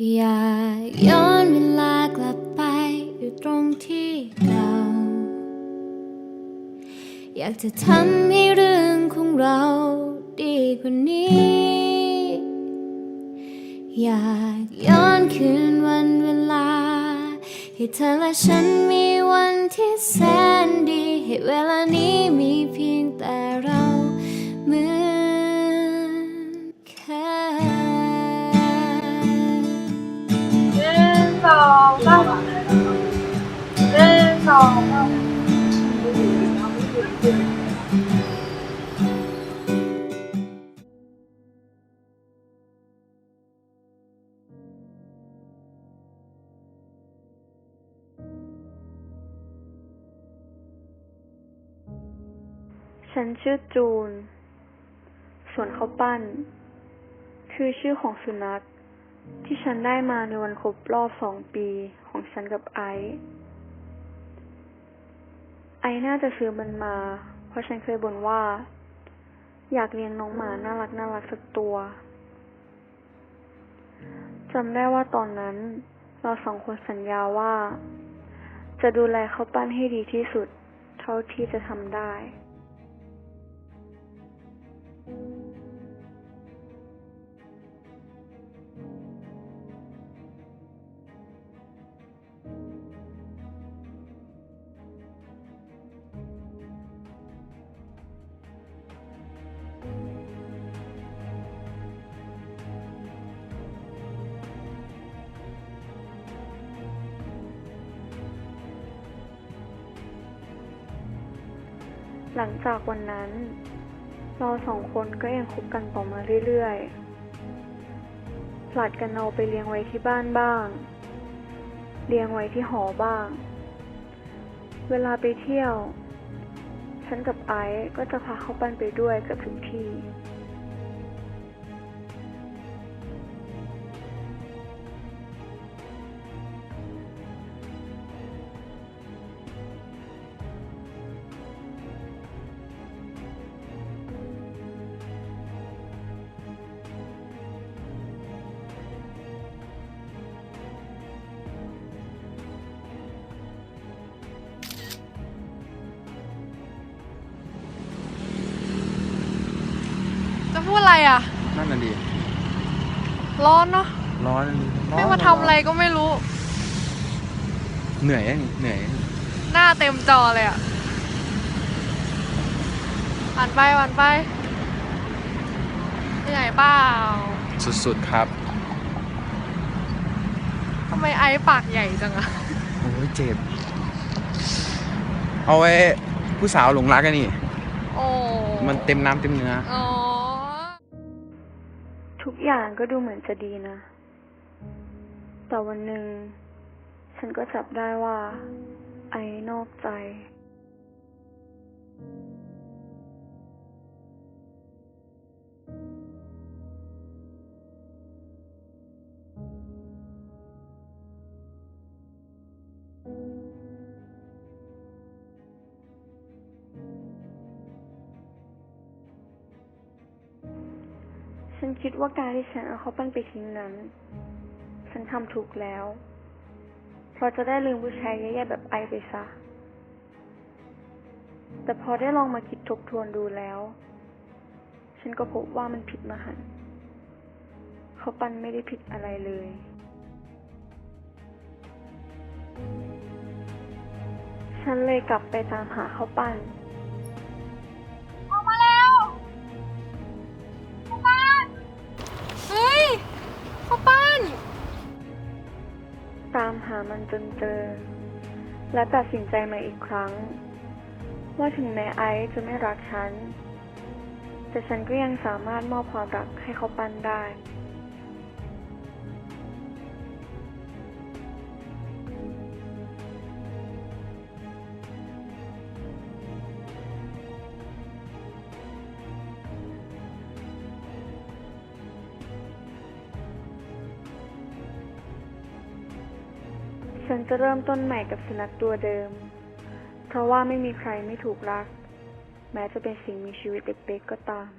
อย่าย้อนเวลากลับไปอยู่ตรงที่เก่าอยากจะทำให้เรื่องของเราดีกว่านี้ อยากย้อนคืนวันเวลา ให้เธอและฉันมีวันที่แสนดี ให้เวลานี้มี ฉันชื่อจูน ส่วนเขาวปั้น คือชื่อของสุนัข ที่ฉันได้มาในวันครบรอบสองปีของฉันกับไอซ์ไอซ์น่าจะซื้อมันมา เพราะฉันเคยบ่นว่า อยากเลี้ยงน้องหมาน่ารักน่ารักสักตัวจำได้ว่าตอนนั้น เราสองคนสัญญาว่า จะดูแลเขาปั้นให้ดีที่สุด เท่าที่จะทำได้ หลังจากวันนั้น เราสองคนก็ยังคบกันต่อมาเรื่อยๆผลัดกันเอาไปเลี้ยงไว้ที่บ้านบ้าง เลี้ยงไว้ที่หอบ้าง เวลาไปเที่ยว ฉันกับไอซ์ก็จะพาเข้าบ้านไปด้วยกับทุกที่ พูดอะไรอะ นั่นน่ะดิร้อนเนาะร้อนร้อนไม่มาทำอะไรก็ไม่รู้ เหนื่อยยังเหนื่อยยังหน้าเต็มจอเลยอะผ่านไปผ่านไปเหนื่อยเปล่าสุดๆครับ ทำไมไอ้ปากใหญ่จังอะโอ้ยเจ็บ เอาไว้ผู้สาวหลงรักกันนี่ โอ้มันเต็มน้ำเต็มเนื้ออ๋อทุก อย่างก็ดูเหมือนจะดีนะ แต่วันหนึ่ง ฉันก็จับได้ว่า ไอ้นอกใจ ฉันคิดว่าการที่ฉันเอาเขาปั้นไปทิ้งนั้น ฉันทำถูกแล้ว เพราะจะได้ลืมผู้ชายแย่ๆแบบไอไปซะ แต่พอได้ลองมาคิดทบทวนดูแล้ว ฉันก็พบว่ามันผิดมหันเขาปั้นไม่ได้ผิดอะไรเลยฉันเลยกลับไปตามหาเขาวปั้น ตามหามันจนเจอ และตัดสินใจมาอีกครั้ง ว่าถึงแม้ไอซ์จะไม่รักฉัน แต่ฉันก็ยังสามารถมอบความรักให้เขาปั้นได้ ฉันจะเริ่มต้นใหม่กับสุนัขตัวเดิม เพราะว่าไม่มีใครไม่ถูกรัก แม้จะเป็นสิ่งมีชีวิตเล็กๆก็ตาม